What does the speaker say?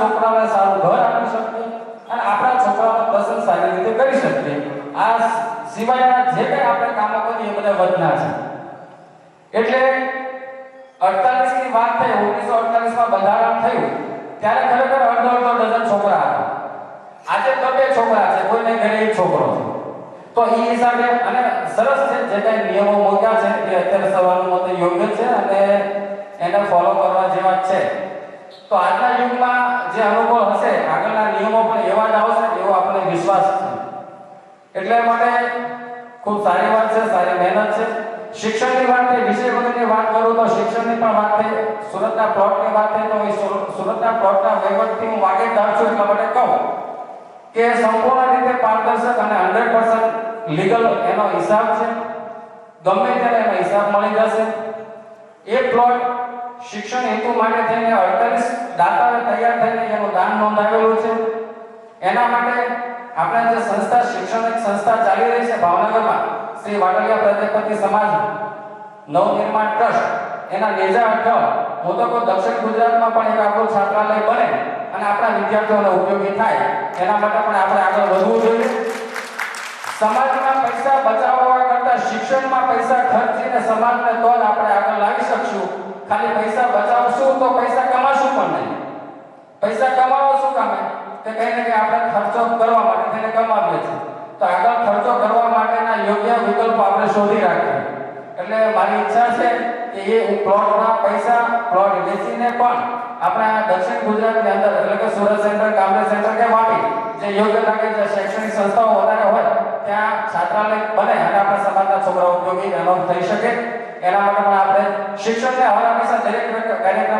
છોકરાઓને સારું ઘર આપી શકીએ અને આપણા છોકરાઓનું પસંદ સારી રીતે કરી શકીએ. આ સિવાયના જે કંઈ આપણે કામો કરીએ એ બધા વધના છે. એટલે 48 ની વાત થઈ 1948 માં બંધારણ થયું, ત્યારે ખરેખર અડધો અડધો ડઝન છોકરા હતા. આજે તો બે છોકરા છે, કોઈને ઘરે એક છોકરો છે. તો એ હિસાબે અને સરસ છે, જે કઈ નિયમો મૂક્યા છે, એ અત્યારે સવાલનું મત યોગ્ય છે અને એને ફોલો કરવા જેવા છે. તો આજના જે અનુભવ હશે, આગળના નિયમો પણ એવા જ આવશે એવો આપણને વિશ્વાસ છે. એટલે માટે ખૂબ સારી વાત છે, સારી મહેનત છે. શિક્ષણની વાત થઈ, વિષય વગરની વાત કરું તો શિક્ષણની પણ વાત થઈ, સુરતના પ્લોટની વાત થઈ, તો સુરતના પ્લોટના વહીવટથી હું વાકેફ છું એટલા માટે કહું કે સંપૂર્ણ રીતે પારદર્શક અને 100% લીગલ એનો હિસાબ છે. ગમે ત્યારે એનો હિસાબ મળી જશે. એ પ્લોટ શિક્ષણ હેતુ માટે થઈને અડતાલીસ દાતાને તૈયાર થઈને એનું નોંધાવેલું છે. એના માટે આપણે જે સંસ્થા શૈક્ષણિક સંસ્થા ચાલી રહી છે ભાવનગરમાં, શ્રી વાટલિયા પ્રજાપતિ સમાજ નવનિર્માણ ટ્રસ્ટ. એના નેજા હેઠળ હું તો દક્ષિણ ગુજરાતમાં પણ એક આપણું છાત્રાલય બને અને આપણા વિદ્યાર્થીઓને ઉપયોગી થાય. એના માટે પણ આપણે આગળ વધવું જોઈએ. સમાજમાં પૈસા બચાવવા કરતા શિક્ષણમાં પૈસા ખર્ચીને સમાજને તો આપણે આગળ લાવી શકશું. ખાલી પૈસા બચાવશું તો પૈસા કમાશું પણ નહીં. પૈસા કમાવો શું કામે કે કઈ ને કઈ આપણે ખર્ચો કરવા માટે તેને કમાવીએ છીએ. તો આગળ ખર્ચો કરવા માટેના યોગ્ય વિકલ્પો આપણે શોધી રાખીએ. એટલે મારી ઈચ્છા છે કે એ પ્લોટના પૈસા પ્લોટ વેચીને પણ આપણા દક્ષિણ ગુજરાતની અંદર, એટલે કે સુરત સેન્ટર કામરે સેન્ટર કે વાપી, જે યોગ્ય લાગે જે શૈક્ષણિક સંસ્થાઓ વધારે હોય, ત્યાં છાત્રાલય બને અને આપણા સમાજના છોકરાઓ ઉપયોગી એનો થઈ શકે. એના માટે પણ આપણે શિક્ષણને હર હંમેશા દરેક કાર્યક્રમમાં